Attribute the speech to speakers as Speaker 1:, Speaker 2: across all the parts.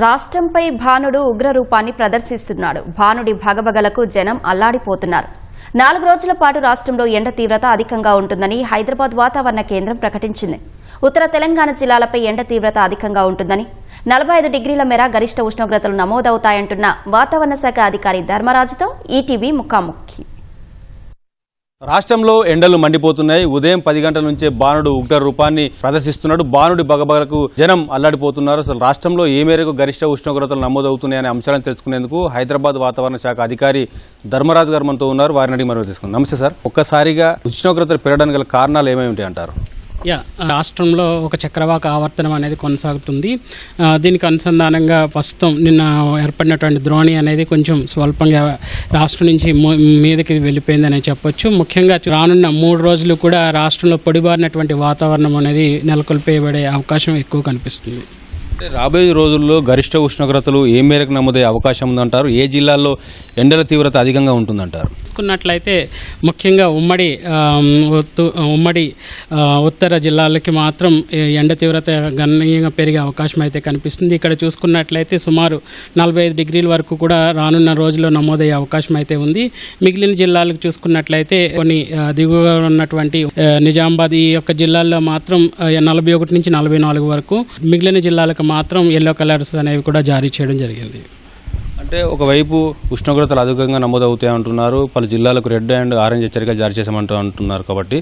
Speaker 1: రాష్ట్రంపై భానుడు ఉగ్రరూపాన్ని ప్రదర్శిస్తున్నాడు. భానుడి భగభగలకు జనం అల్లాడిపోతున్నారు. నాలుగు రోజుల పాటు రాష్ట్రంలో ఎండ తీవ్రత అధికంగా ఉంటుందని హైదరాబాద్ వాతావరణ కేంద్రం ప్రకటించింది. ఉత్తర తెలంగాణ జిల్లాలపై ఎండ తీవ్రత అధికంగా ఉంటుందని నలభై ఐదు డిగ్రీల మేర గరిష్ట ఉష్ణోగ్రతలు నమోదవుతాయంటున్న వాతావరణ శాఖ అధికారి ధర్మరాజుతో ఈటీవీ ముఖాముఖి.
Speaker 2: రాష్ట్రంలో ఎండలు మండిపోతున్నాయి. ఉదయం పది గంటల నుంచే బాణుడు ఉగ్ర రూపాన్ని ప్రదర్శిస్తున్నాడు. బాణుడి బగబగలకు జనం అల్లాడిపోతున్నారు. అసలు రాష్ట్రంలో ఏ మేరకు గరిష్ట ఉష్ణోగ్రతలు నమోదవుతున్నాయనే అంశాలను తెలుసుకునేందుకు హైదరాబాద్ వాతావరణ శాఖ అధికారి ధర్మరాజు గారు మనతో ఉన్నారు. వారిని అడిగి మనం తెలుసుకుందాం. నమస్తే సార్. ఒక్కసారిగా ఉష్ణోగ్రతలు పెరగడానికి గల కారణాలు ఏమేమి అంటారు
Speaker 3: యా రాష్ట్రంలో ఒక చక్రవాక ఆవర్తనం అనేది కొనసాగుతుంది. దీనికి అనుసంధానంగా ప్రస్తుతం నిన్న ఏర్పడినటువంటి ద్రోణి అనేది కొంచెం స్వల్పంగా రాష్ట్రం నుంచి మీదకి వెళ్ళిపోయిందని చెప్పొచ్చు. ముఖ్యంగా రానున్న మూడు రోజులు కూడా రాష్ట్రంలో పొడిబారినటువంటి వాతావరణం అనేది నెలకొల్పేయబడే అవకాశం ఎక్కువ కనిపిస్తుంది.
Speaker 2: అంటే రాబోయే రోజుల్లో గరిష్ట ఉష్ణోగ్రతలు ఏ మేరకు నమోదయ్యే అవకాశం ఉందంటారు? ఏ జిల్లాల్లో ఎండల తీవ్రత అధికంగా ఉంటుందంటారు?
Speaker 3: చూసుకున్నట్లయితే ముఖ్యంగా ఉమ్మడి ఉత్తు- ఉమ్మడి ఉత్తర జిల్లాలకి మాత్రం ఎండ తీవ్రత గణనీయంగా పెరిగే అవకాశం అయితే కనిపిస్తుంది. ఇక్కడ చూసుకున్నట్లయితే సుమారు నలభై ఐదు డిగ్రీల వరకు కూడా రానున్న రోజుల్లో నమోదయ్యే అవకాశం అయితే ఉంది. మిగిలిన జిల్లాలకు చూసుకున్నట్లయితే కొన్ని దిగువగా ఉన్నటువంటి నిజామాబాద్ ఈ యొక్క జిల్లాల్లో మాత్రం నలభై ఒకటి నుంచి నలభై నాలుగు వరకు. మిగిలిన జిల్లాలకు మాత్రం ఎల్లో కలర్స్ అనేవి కూడా జారీ చేయడం జరిగింది.
Speaker 2: అంటే ఒకవైపు ఉష్ణోగ్రతలు అధికంగా నమోదవుతాయి అంటున్నారు. పలు జిల్లాలకు రెడ్ అండ్ ఆరెంజ్ హెచ్చరికలు జారీ చేశామంటూ అంటున్నారు కాబట్టి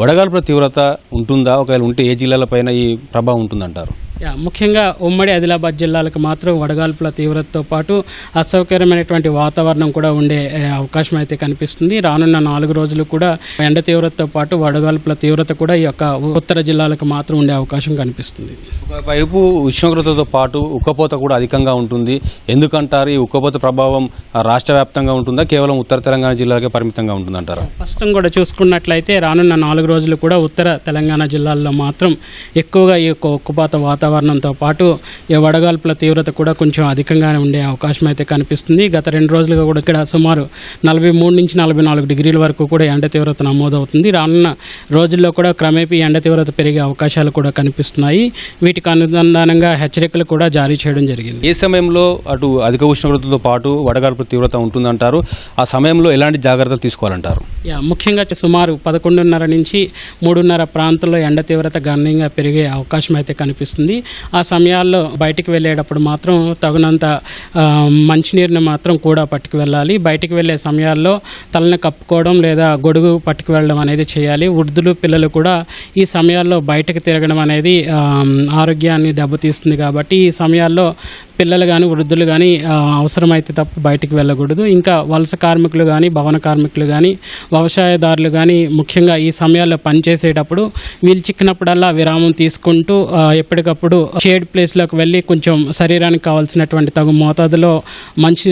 Speaker 2: వడగాల్పుల తీవ్రత ఉంటుందా? ఒకవేళ ఉంటే ఏ జిల్లాలపైన ఈ ప్రభావం ఉంటుందంటారు?
Speaker 3: యా, ముఖ్యంగా ఉమ్మడి ఆదిలాబాద్ జిల్లాలకు మాత్రం వడగాల్పుల తీవ్రతతో పాటు అసౌకర్యమైనటువంటి వాతావరణం కూడా ఉండే అవకాశం అయితే కనిపిస్తుంది. రానున్న నాలుగు రోజులు కూడా ఎండ తీవ్రతతో పాటు వడగాల్పుల తీవ్రత కూడా ఈ యొక్క ఉత్తర జిల్లాలకు మాత్రం ఉండే అవకాశం కనిపిస్తుంది.
Speaker 2: ఒకవైపు ఉష్ణోగ్రతతో పాటు ఉక్కపోత కూడా అధికంగా ఉంటుంది. ఎందుకంటారు? ఈ ఉక్కపోత ప్రభావం రాష్ట్ర వ్యాప్తంగా ఉంటుందా? కేవలం ఉత్తర తెలంగాణ జిల్లాకే పరిమితంగా ఉంటుందంటారా?
Speaker 3: ప్రస్తుతం కూడా చూసుకున్నట్లయితే రానున్న నాలుగు రోజులు కూడా ఉత్తర తెలంగాణ జిల్లాల్లో మాత్రం ఎక్కువగా ఈ యొక్క ఉక్కుపాత వాతావరణంతో పాటు ఈ వడగాల్పుల తీవ్రత కూడా కొంచెం అధికంగానే ఉండే అవకాశం అయితే కనిపిస్తుంది. గత రెండు రోజులుగా కూడా ఇక్కడ సుమారు నలభై మూడు నుంచి నలభై నాలుగు డిగ్రీల వరకు కూడా ఎండ తీవ్రత నమోదవుతుంది. రానున్న రోజుల్లో కూడా క్రమేపీ ఎండ తీవ్రత పెరిగే అవకాశాలు కూడా కనిపిస్తున్నాయి. వీటికి అనుసంధానంగా హెచ్చరికలు కూడా జారీ చేయడం జరిగింది.
Speaker 2: ఏ సమయంలో అటు అధిక ఉష్ణోగ్రతతో పాటు వడగాల్పు తీవ్రత ఉంటుందంటారు. ఆ సమయంలో ఎలాంటి జాగ్రత్తలు తీసుకోవాలంటారు?
Speaker 3: ముఖ్యంగా సుమారు పదకొండున్నర నుంచి మూడున్నర ప్రాంతంలో ఎండ తీవ్రత గణనీయంగా పెరిగే అవకాశం అయితే కనిపిస్తుంది. ఆ సమయాల్లో బయటికి వెళ్ళేటప్పుడు మాత్రం తగినంత మంచినీరుని మాత్రం కూడా పట్టుకు వెళ్ళాలి. బయటికి వెళ్ళే సమయాల్లో తలని కప్పుకోవడం లేదా గొడుగు పట్టుకు వెళ్ళడం అనేది చేయాలి. వృద్ధులు పిల్లలు కూడా ఈ సమయాల్లో బయటకు తిరగడం అనేది ఆరోగ్యాన్ని దెబ్బతీస్తుంది కాబట్టి ఈ సమయాల్లో పిల్లలు కానీ వృద్ధులు కానీ అవసరమైతే తప్ప బయటికి వెళ్ళకూడదు. ఇంకా వలస కార్మికులు కానీ భవన కార్మికులు కానీ వ్యవసాయదారులు కానీ ముఖ్యంగా ఈ సమయాల్లో పనిచేసేటప్పుడు వీలు చిక్కినప్పుడల్లా విరామం తీసుకుంటూ ఎప్పటికప్పుడు షేడ్ ప్లేస్లోకి వెళ్ళి కొంచెం శరీరానికి కావాల్సినటువంటి తగు మోతాదులో మంచి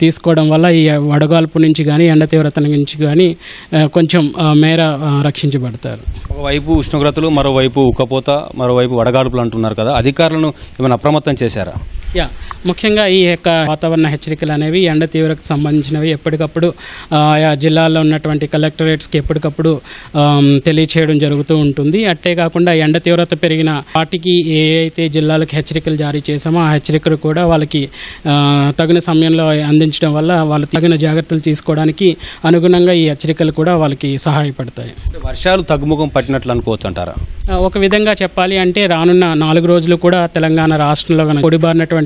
Speaker 3: తీసుకోవడం వల్ల ఈ వడగాల్పు నుంచి కానీ ఎండ తీవ్రత నుంచి కానీ కొంచెం మేర రక్షించబడతారు.
Speaker 2: ఒకవైపు ఉష్ణోగ్రతలు మరోవైపు ఉక్కపోత మరోవైపు వడగాడుపులు అంటున్నారు కదా అధికారులను ఏమైనా అప్రమత్తం చేశారా?
Speaker 3: యా. ముఖ్యంగా ఈ యొక్క వాతావరణ హెచ్చరికలు అనేవి ఎండ తీవ్రతకు సంబంధించినవి ఎప్పటికప్పుడు ఆ, ఆయా జిల్లాల్లో ఉన్నటువంటి కలెక్టరేట్స్కి ఎప్పటికప్పుడు తెలియచేయడం జరుగుతూ ఉంటుంది. అట్టే కాకుండా ఎండ తీవ్రత పెరిగిన వాటికి ఏ అయితే జిల్లాలకు హెచ్చరికలు జారీ చేశామో ఆ హెచ్చరికలు కూడా వాళ్ళకి తగిన సమయంలో అందించడం వల్ల వాళ్ళు తగిన జాగ్రత్తలు తీసుకోవడానికి అనుగుణంగా ఈ హెచ్చరికలు కూడా వాళ్ళకి సహాయపడతాయి.
Speaker 2: వర్షాలు తగ్గుముఖం పట్టినట్లు అనుకోవచ్చు అంటారా
Speaker 3: ఒక విధంగా చెప్పాలి అంటే రానున్న నాలుగు రోజులు కూడా తెలంగాణ రాష్ట్రంలో గల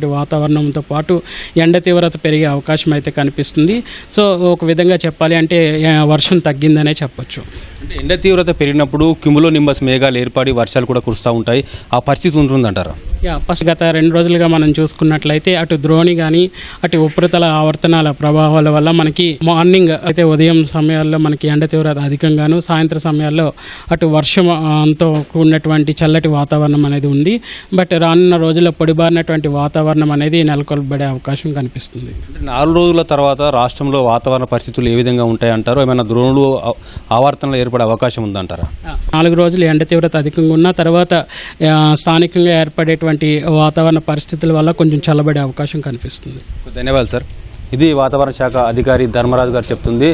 Speaker 3: ఉన్నటువంటి వాతావరణంతో పాటు ఎండ తీవ్రత పెరిగే అవకాశం అయితే కనిపిస్తుంది. సో ఒక విధంగా చెప్పాలి అంటే వర్షం తగ్గిందనే చెప్పొచ్చు.
Speaker 2: అంటే ఎండ తీవ్రత పెరిగినప్పుడు కిములో నింబస్ మేఘాలు ఏర్పడి వర్షాలు కూడా కురుస్తూ ఉంటాయి. ఆ పరిస్థితి ఉంటుందంటారా?
Speaker 3: యా ఫస్ట్ గత రెండు రోజులుగా మనం చూసుకున్నట్లయితే అటు ద్రోణి కానీ అటు ఉపరితల ఆవర్తనాల ప్రభావాల వల్ల మనకి మార్నింగ్ అయితే ఉదయం సమయాల్లో మనకి ఎండ తీవ్రత అధికంగాను సాయంత్రం సమయాల్లో అటు వర్షం ఆ, తో కూడినటువంటి చల్లటి వాతావరణం అనేది ఉంది. బట్ రానున్న రోజుల్లో పొడిబారినటువంటి వాతావరణం అనేది నెలకొల్పబడే అవకాశం కనిపిస్తుంది.
Speaker 2: నాలుగు రోజుల తర్వాత రాష్ట్రంలో వాతావరణ పరిస్థితులు ఏ విధంగా ఉంటాయి అంటారు ఏమైనా ద్రోణులు ఆవర్తనలు ఏర్పడే అవకాశం ఉందంటారా?
Speaker 3: నాలుగు రోజులు ఎండ తీవ్రత అధికంగా ఉన్న తర్వాత స్థానికంగా ఏర్పడేటువంటి వాతావరణ పరిస్థితుల వల్ల కొంచెం చల్లబడే అవకాశం కనిపిస్తుంది.
Speaker 2: ధన్యవాదాలు సార్. ఇది వాతావరణ శాఖ అధికారి ధర్మరాజు గారు చెప్తుంది.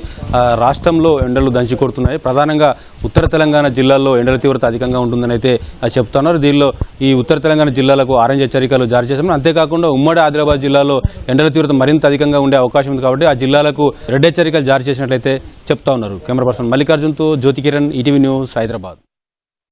Speaker 2: రాష్ట్రంలో ఎండలు దంచి కొడుతున్నాయి ప్రధానంగా ఉత్తర తెలంగాణ జిల్లాల్లో ఎండల తీవ్రత అధికంగా ఉంటుందని అయితే చెప్తున్నారు. దీనిలో ఈ ఉత్తర తెలంగాణ జిల్లాలకు ఆరెంజ్ హెచ్చరికలు జారీ చేశాము అంతేకాకుండా ఉమ్మడి ఆదిలాబాద్ జిల్లాలో ఎండల తీవ్రత మరింత అధికంగా ఉండే అవకాశం ఉంది కాబట్టి ఆ జిల్లాలకు రెడ్ హెచ్చరికలు జారీ చేసినట్లయితే చెప్తా ఉన్నారు. కెమెరా పర్సన్ మల్లికార్జున్తో జ్యోతి కిరణ్ ఈటీవీ న్యూస్ హైదరాబాద్.